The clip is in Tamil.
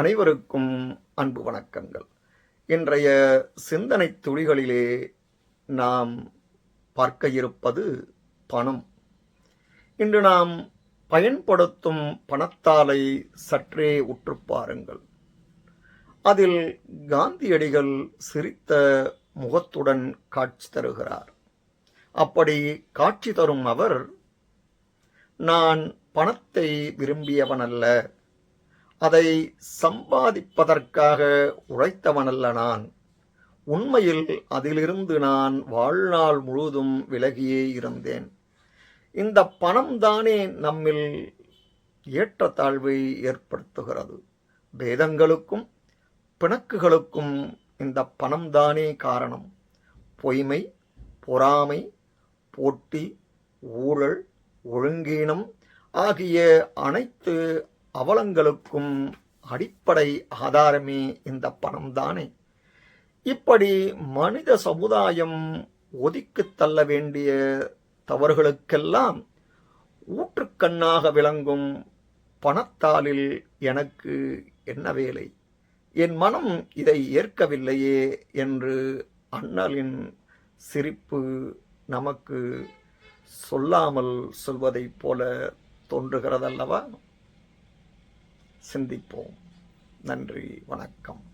அனைவருக்கும் அன்பு வணக்கங்கள். இன்றைய சிந்தனை துளிகளிலே நாம் பார்க்க இருப்பது பணம். இன்று நாம் பயன்படுத்தும் பணத்தாலை சற்றே உற்று பாருங்கள். அதில் காந்தியடிகள் சிரித்த முகத்துடன் காட்சி தருகிறார். அப்படி காட்சி தரும் அவர் நான் பணத்தை விரும்பியவனல்ல. அதை சம்பாதிப்பதற்காக உழைத்தவனல்ல நான். உண்மையில் அதிலிருந்து நான் வாழ்நாள் முழுதும் விலகியே இருந்தேன். இந்த பணம் தானே நம்மில் ஏற்றத்தாழ்வை ஏற்படுத்துகிறது. பேதங்களுக்கும் பிணக்குகளுக்கும் இந்த பணம்தானே காரணம். பொய்மை பொறாமை போட்டி ஊழல் ஒழுங்கீனம் ஆகிய அனைத்து அவலங்களுக்கும் அடிப்படை ஆதாரமே இந்த பணம் தானே இப்படி மனித சமுதாயம் ஒதுக்கித் தள்ள வேண்டிய தவறுகளுக்கெல்லாம் ஊற்றுக்கண்ணாக விளங்கும் பணத்தாளில் எனக்கு என்ன வேலை? என் மனம் இதை ஏற்கவில்லையே என்று அண்ணலின் சிரிப்பு நமக்கு சொல்லாமல் சொல்வதைப் போல தோன்றுகிறதல்லவா? சிந்திப்போம். நன்றி வணக்கம்.